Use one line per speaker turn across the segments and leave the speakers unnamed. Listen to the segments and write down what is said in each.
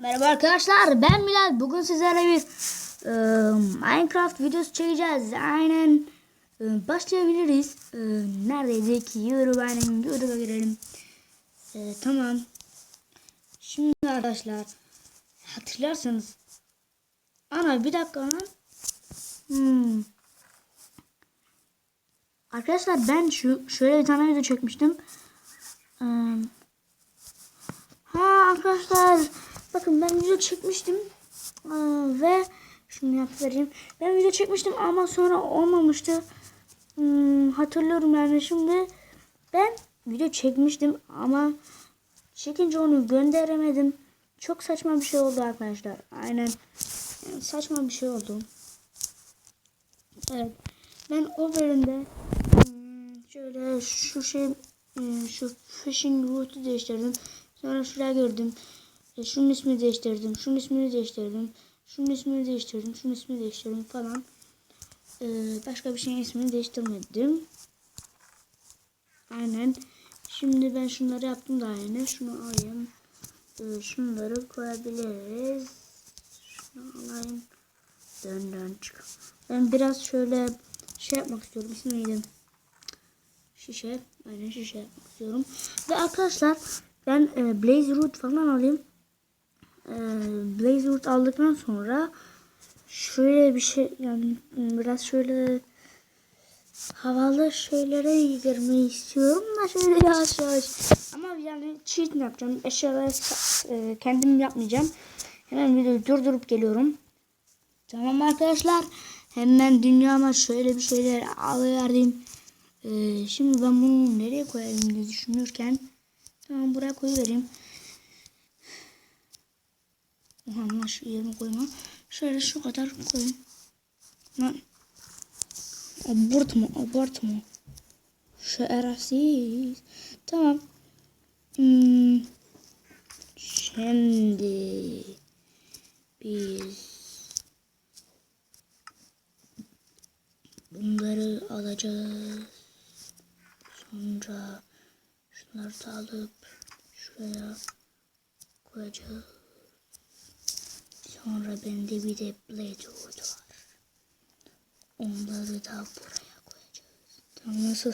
Merhaba arkadaşlar ben Bilal. Bugün sizlerle bir e, Minecraft videosu çekeceğiz. Aynen e, başlayabiliriz. E, neredeydik? YouTube aynen YouTube'a girelim. E, tamam. Şimdi arkadaşlar hatırlarsanız ana bir dakika lan. Hmm. Arkadaşlar ben şu şöyle bir tane video çekmiştim. Eee Ha arkadaşlar bakın ben video çekmiştim Ee, ve şunu yap vereyim. Ben video çekmiştim ama sonra olmamıştı. Hmm, hatırlıyorum yani şimdi ben video çekmiştim ama çekince onu gönderemedim. Çok saçma bir şey oldu arkadaşlar. Aynen Yani saçma bir şey oldu. Evet. Ben o bölümde hmm, şöyle şu şey hmm, şu fishing route'u değiştirdim. Sonra şuraya gördüm. E, şunun ismini değiştirdim. Şunun ismini değiştirdim. Şunun ismini değiştirdim. Şunun ismini değiştirdim falan. E, başka bir şeyin ismini değiştirmedim. Aynen. Şimdi ben şunları yaptım da yine. Şunu alayım. E, şunları koyabiliriz. Şunu alayım. Dön dön çık. Ben biraz şöyle şey yapmak istiyorum. İsmi neydi? Şişe. Aynen şişe yapmak istiyorum. Ve arkadaşlar ben e, Blaze Root falan alayım. E, Blaze Root aldıktan sonra şöyle bir şey yani biraz şöyle havalı şeylere girmeyi istiyorum da şöyle yavaş yavaş. Ama yani cheat yapacağım? Eşyaları e, kendim yapmayacağım. Hemen videoyu durdurup geliyorum. Tamam arkadaşlar. Hemen dünyama şöyle bir şeyler alıverdim. Ee, şimdi ben bunu nereye koyayım diye düşünürken Tamam buraya koyuvereyim. Oha lan şu yerine koyma. Şöyle şu kadar koyayım. Lan. Abartma abartma. Şerefsiz. Tamam. Hmm. Şimdi biz bunları alacağız. Sonra şunları da alıp şuraya koyacağız. Sonra bende bir de blade wood var. Onları da buraya koyacağız. Tamam nasıl?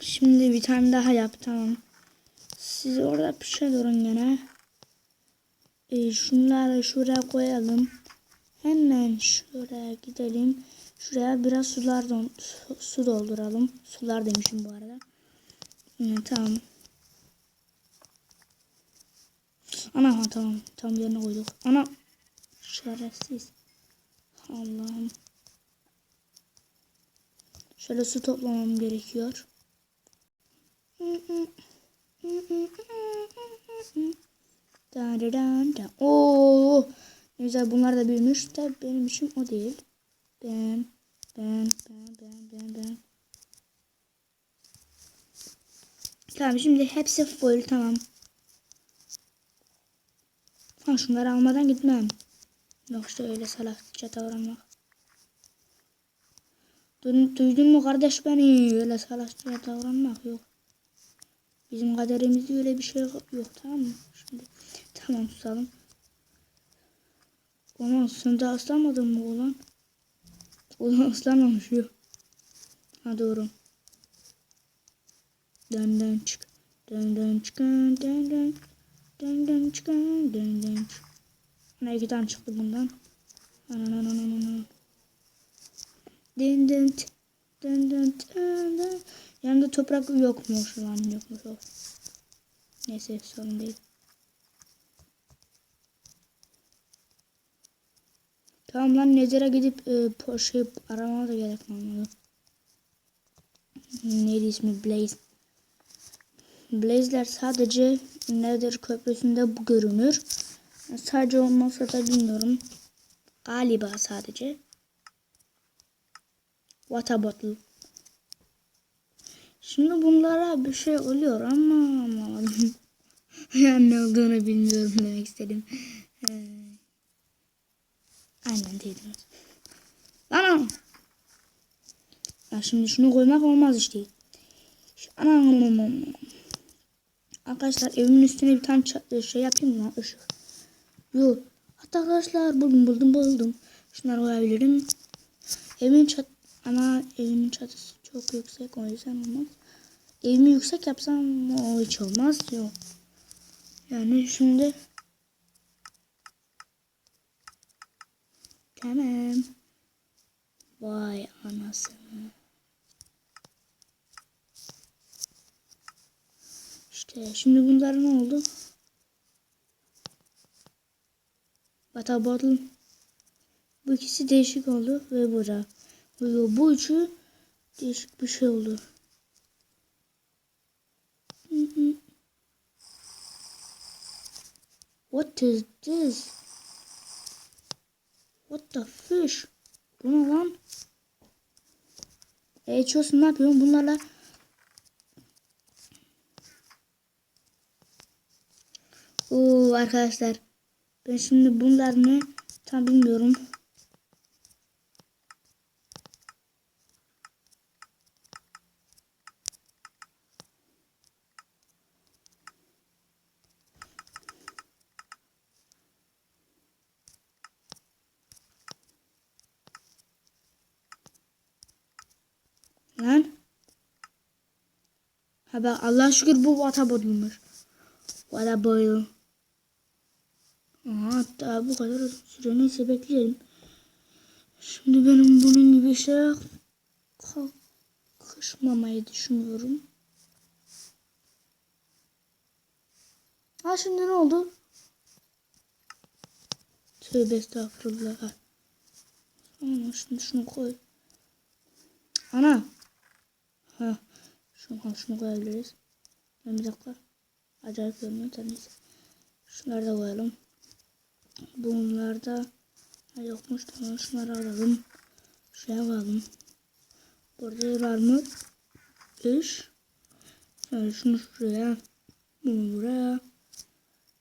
Şimdi bir tane daha yap tamam. Siz orada pişe durun gene. Ee, şunları şuraya koyalım. Hemen şuraya gidelim. Şuraya biraz sular don su, dolduralım. Sular demişim bu arada. Evet, tamam. Ana ha, tamam. Tam yerine koyduk. Ana. Şerefsiz. Allah'ım. Şöyle su toplamam gerekiyor. Oo, ne güzel bunlar da büyümüş de benim için o değil. Ben, ben, ben, ben, ben, ben. Tamam şimdi hepsi full tamam. Ha şunları almadan gitmem. Yok işte öyle salakça davranmak. Duydun, mu kardeş beni? Öyle salakça davranmak yok. Bizim kaderimizde öyle bir şey yok tamam mı? Şimdi tamam susalım. Ulan sen de ıslanmadın mı ulan? Ulan ıslanmamış yok. Ha doğru. Dön dön çık. Dön dön çıkın dön dön. Çıkın dön dön. Ne tane çıktı bundan. Anan anan anan anan. Dön dön dön dön dön. Yanında toprak yokmuş lan yokmuş yok. Neyse sorun değil. Tamam lan Nezer'e gidip e, şey aramama da gerek kalmadı. Neydi ismi Blaze. Blaze'ler sadece Nether köprüsünde bu görünür. Sadece olmasa da bilmiyorum. Galiba sadece. Water bottle. Şimdi bunlara bir şey oluyor ama ama yani ne olduğunu bilmiyorum demek istedim. Ee, aynen dedim. Lan ya şimdi şunu koymak olmaz işte. Anam Arkadaşlar evimin üstüne bir tane ça- şey yapayım mı? Işık. Yo. Hatta arkadaşlar buldum buldum buldum. Şunları koyabilirim. Evimin çat ama evimin çatısı çok yüksek o yüzden olmaz. Evimi yüksek yapsam o hiç olmaz. Yok. Yani şimdi Tamam. Vay anasını. İşte şimdi bunlar ne oldu? Water bottle. Bu ikisi değişik oldu ve bu da. Bu, bu üçü değişik bir şey oldu. What is this? What the fish? Bu ne lan? E ne yapıyorsun bunlarla? Oo arkadaşlar. Ben şimdi bunlar ne? Tam bilmiyorum. Lan. Ha ben Allah şükür bu vata boyulmuş. Vata boyul. Hatta bu kadar süre neyse bekleyelim. Şimdi benim bunun gibi şey kalkışmamayı düşünüyorum. Ha şimdi ne oldu? Tövbe estağfurullah. Ama şimdi şunu koy. Ana. Ha. Şunu, şunu koyabiliriz. Ben bir dakika. Acayip görünüyor neyse. Şunları da koyalım. Bunlar da ha, yokmuş tamam şunları alalım. Şuraya koyalım. Burada var mı? İş. Yani şunu şuraya. Bunu buraya.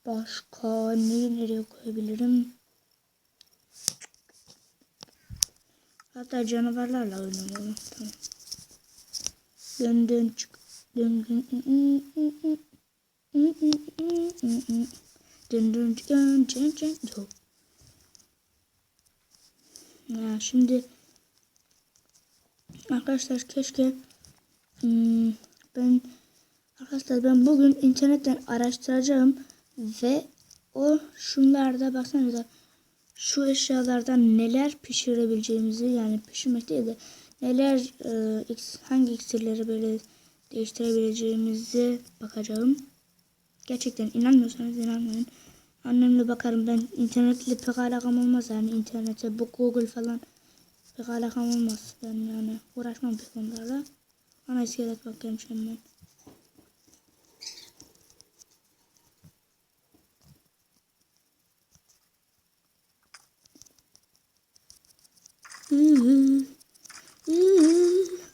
Başka neyi nereye koyabilirim? Hatta canavarlarla oynayalım. Tamam. Dön dön çık. Dön dön. Dön dön dön dön dön dön. Ya şimdi arkadaşlar keşke hmm, ben arkadaşlar ben bugün internetten araştıracağım ve o şunlarda baksanıza şu eşyalardan neler pişirebileceğimizi yani pişirmek değil de neler e, hangi iksirleri böyle değiştirebileceğimizi bakacağım. Gerçekten inanmıyorsanız inanmayın. Annemle bakarım ben internetle pek alakam olmaz yani internete bu Google falan pek alakam olmaz. Ben yani uğraşmam pek onlarla. Ana iskelet bakayım şimdi ben.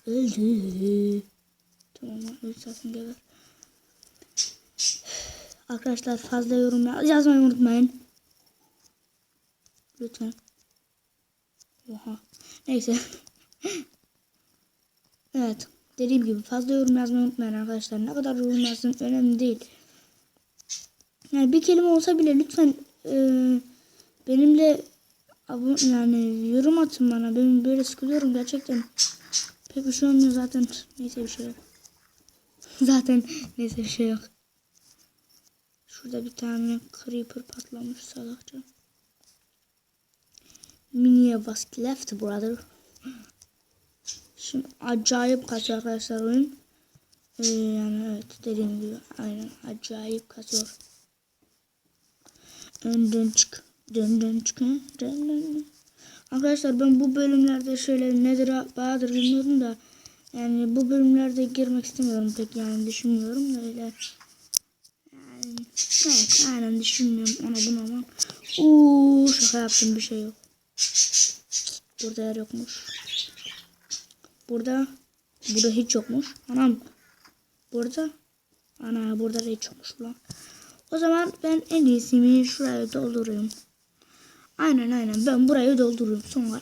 Öldü. Tamam öldü zaten geber. Arkadaşlar fazla yorum ya- yazmayı unutmayın. Lütfen. Oha. Neyse. evet. Dediğim gibi fazla yorum yazmayı unutmayın arkadaşlar. Ne kadar yorum yazın önemli değil. Yani bir kelime olsa bile lütfen e, benimle abone yani yorum atın bana. Ben böyle sıkılıyorum gerçekten. Pek bir şey olmuyor zaten. Neyse bir şey yok. zaten neyse bir şey yok. Şurada bir tane creeper patlamış salakça. Miniye was left brother. Şimdi acayip kasıyor arkadaşlar oyun. Ee, yani evet dediğim gibi aynen acayip kasıyor. Önden çık. Dön dön çık. Dön dön. Arkadaşlar ben bu bölümlerde şöyle nedir Bahadır bilmiyorum da yani bu bölümlerde girmek istemiyorum pek yani düşünmüyorum da öyle. Evet aynen düşünmüyorum ona bunu ama. Uuu şaka yaptım bir şey yok. Burada yer yokmuş. Burada burada hiç yokmuş. Anam burada ana burada da hiç yokmuş lan. O zaman ben en iyisini şuraya dolduruyorum. Aynen aynen ben burayı dolduruyorum sonra.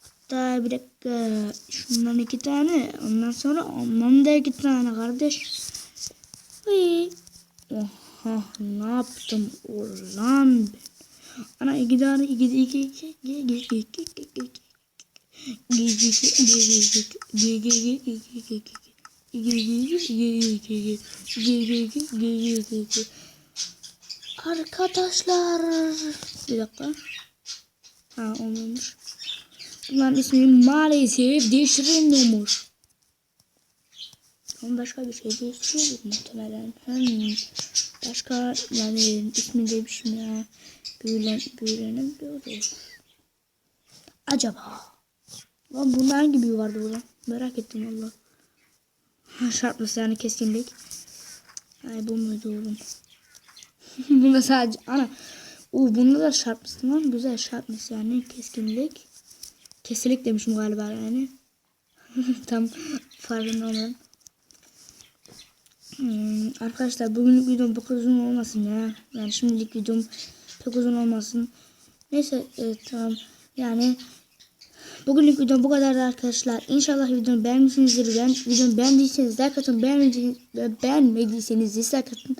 Hatta bir dakika şundan iki tane ondan sonra ondan da iki tane kardeş. Hıy. Oha ne yaptım ulan ben. Ana iki tane iki iki iki iki iki iki iki iki Arkadaşlar bir dakika ha olmamış bunların ismini maalesef değiştiremiyormuş ama başka bir şey değiştiriyoruz muhtemelen hmm. Başka yani ismi demişim ya büyülen büyülenebiliyoruz acaba Lan bunda hangi büyü vardı burada? Merak ettim valla. Şartlısı yani keskinlik. Ay bu muydu oğlum? bunda sadece ana. Oo bunda da şartlısı lan güzel şartlısı yani keskinlik. Kesinlik demişim galiba yani. Tam farkında olmadım. Hmm, arkadaşlar bugünlük videom pek uzun olmasın ya. Yani şimdilik videom pek uzun olmasın. Neyse e, tamam. Yani Bugünlük videom bu kadardı arkadaşlar. İnşallah videomu beğenmişsinizdir. Ben videomu beğendiyseniz like atın. Beğenmediyseniz, dislike atın.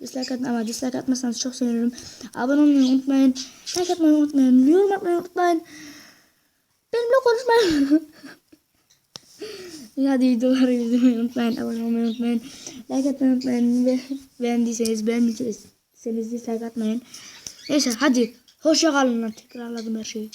Dislike atın ama dislike atmasanız çok sevinirim. Abone olmayı unutmayın. Like atmayı unutmayın. Yorum atmayı unutmayın. Benimle konuşmayın. Hadi videoları izlemeyi unutmayın. Abone olmayı unutmayın. Like atmayı unutmayın. Ve beğendiyseniz beğenmediyseniz dislike atmayın. Neyse hadi. Hoşça kalın. Tekrarladım her şeyi.